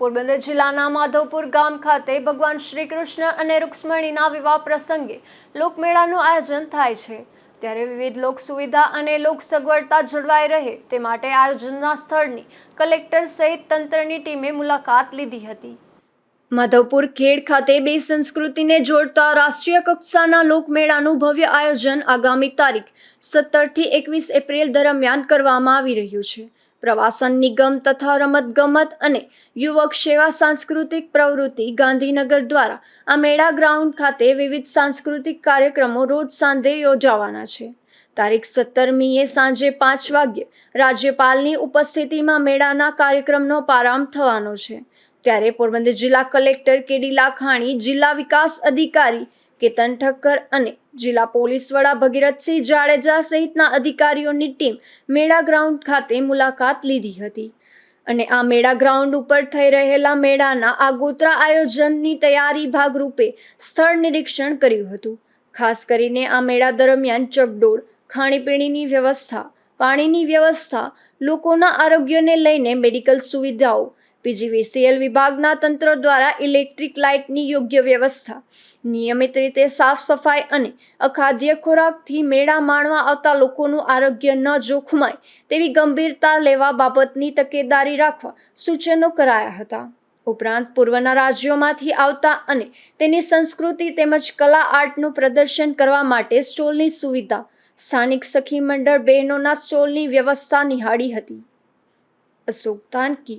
પોરબંદર જિલ્લાના માધવપુર ગામ ખાતે ભગવાન શ્રી કૃષ્ણ અને રૂક્ષ્મણીના વિવાહ પ્રસંગે લોકમેળાનું આયોજન થાય છે. ત્યારે વિવિધ લોક સુવિધા અને લોક સગવડતા જળવાઈ રહે તે માટે આયોજનના સ્થળની કલેક્ટર સહિત તંત્રની ટીમે મુલાકાત લીધી હતી. માધવપુર ખેડ ખાતે બે સંસ્કૃતિને જોડતા રાષ્ટ્રીય કક્ષાના લોકમેળાનું ભવ્ય આયોજન આગામી તારીખ સત્તરથી એકવીસ એપ્રિલ દરમિયાન કરવામાં આવી રહ્યું છે. પ્રવાસન નિગમ તથા રમતગમત અને યુવક સેવા સાંસ્કૃતિક પ્રવૃત્તિ ગાંધીનગર દ્વારા આ મેળા ગ્રાઉન્ડ ખાતે વિવિધ સાંસ્કૃતિક કાર્યક્રમો રોજ સાંજે યોજાવાના છે. તારીખ સત્તરમીએ સાંજે પાંચ વાગ્યે રાજ્યપાલની ઉપસ્થિતિમાં મેળાના કાર્યક્રમનો પ્રારંભ થવાનો છે. ત્યારે પોરબંદર જિલ્લા કલેક્ટર કેડી લાખાણી જિલ્લા વિકાસ અધિકારી કેતન ઠક્કર અને જિલ્લા પોલીસ વડા ભગીરથસિંહ જાડેજા સહિતના અધિકારીઓની ટીમ મેળા ગ્રાઉન્ડ ખાતે મુલાકાત લીધી હતી. અને આ મેળા ગ્રાઉન્ડ ઉપર થઈ રહેલા મેળાના આગોતરા આયોજનની તૈયારી ભાગરૂપે સ્થળ નિરીક્ષણ કર્યું હતું. ખાસ કરીને આ મેળા દરમિયાન ચકડોળ, ખાણીપીણીની વ્યવસ્થા, પાણીની વ્યવસ્થા, લોકોના આરોગ્યને લઈને મેડિકલ સુવિધાઓ પીજીવીસીએલ વિભાગના તંત્ર દ્વારા ઇલેક્ટ્રિક લાઇટની યોગ્ય વ્યવસ્થા, નિયમિત રીતે સાફ સફાઈ અને અખાદ્ય ખોરાકથી મેળા માણવા આવતા લોકોનું આરોગ્ય ન જોખમાય તેવી ગંભીરતા લેવા બાબતની તકેદારી રાખવા સૂચનો કરાયા હતા. ઉપરાંત પૂર્વના રાજ્યોમાંથી આવતા અને તેની સંસ્કૃતિ તેમજ કલા આર્ટનું પ્રદર્શન કરવા માટે સ્ટોલની સુવિધા, સ્થાનિક સખી મંડળ બહેનોના સ્ટોલની વ્યવસ્થા નિહાળી હતી. અશોક તાનકી